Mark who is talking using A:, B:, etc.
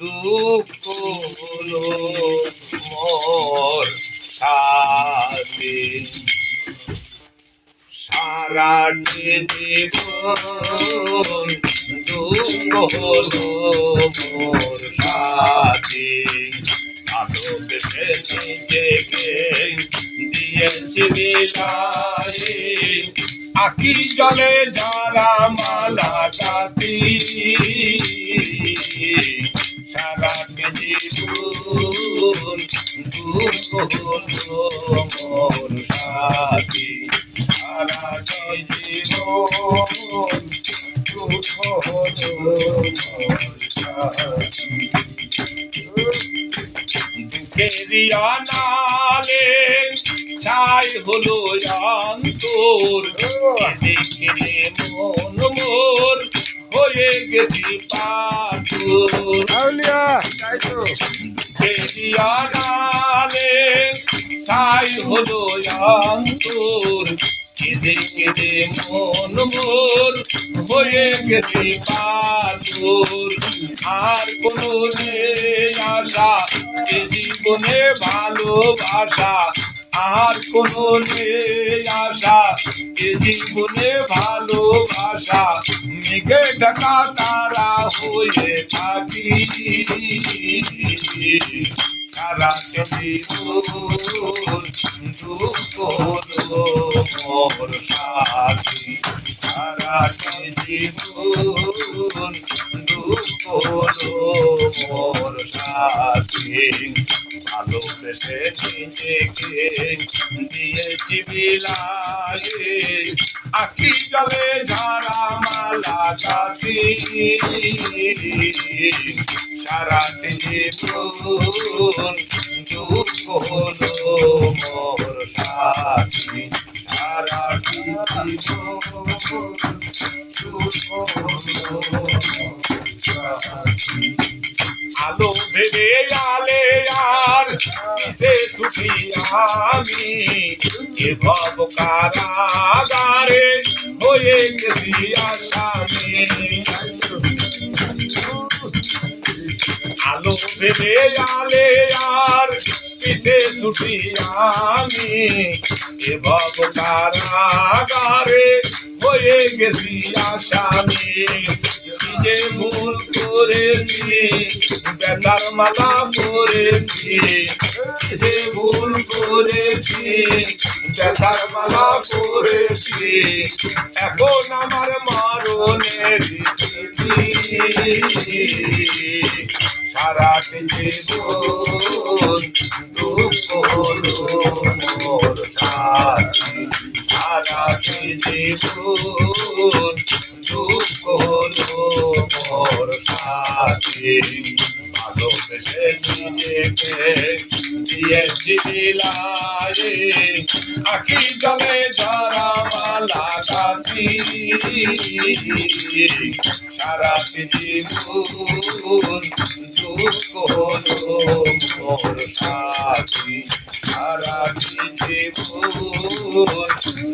A: দুঃখ হলো মোর সাথে সারাটি জীবন দুঃখ হলো মোর সাথে ভালোবেসে নিজেকে দিয়েছি বিলায়ে আকি জলে যারা মালা কাতি জীবন দুঃখ হলো মোর সাথে সারাটি জীবন নালে ছাই হলো অন্তর। কেঁদে কেঁদে মন মোর হয়ে গেছি পাথর।
B: আউলিয়া তাই তো
A: দুঃখেরিয়া নালে ছাই হলো অন্তর। কেঁদে কেঁদে মন মোর হয়ে গেছি পাথর। আর কোনো নেই আশা এ জীবনে ভালোবাসা, আর কোনো নেই আশা। এ জীবনে ভালোবাসা, মেঘে ঢাকা তারা হয়ে থাকি। সারা জীবন দুঃখ মোর সাথী সারা জীবন দুঃখ মোর সাথী ভালোবেসে নিজেকে দিয়েছি বিলায়ে আখি জলে ঝাড়া মালা কাছি সারাটি জীবন দুঃখ হলো মোর সাথী সারাটি জীবন আলো ভেবে আলে আর কিসে সুখী আমি এ ভব কারাগারে হয়ে গেছি আলো ভেবে আলে আর পিছে ছুটি আমি এ ভব কারাগারে হয়ে গেছি আসামি নিজে ভুল করেছি বেতার মালা করেছি যে ভুল করেছি বেতার মালা করেছি এখন আমার মরণের সারাটি জীবন দুঃখ হলো মোর। সারাটি জীবন দুঃখ হলো মোর সাথী ভালোবেসে নিজেকে দিয়েছি বিলায়ে আখি জলে যারা মালা কাছি সারাটি জীবন দুঃখ হলো মোর সাথী সারাটি জীবন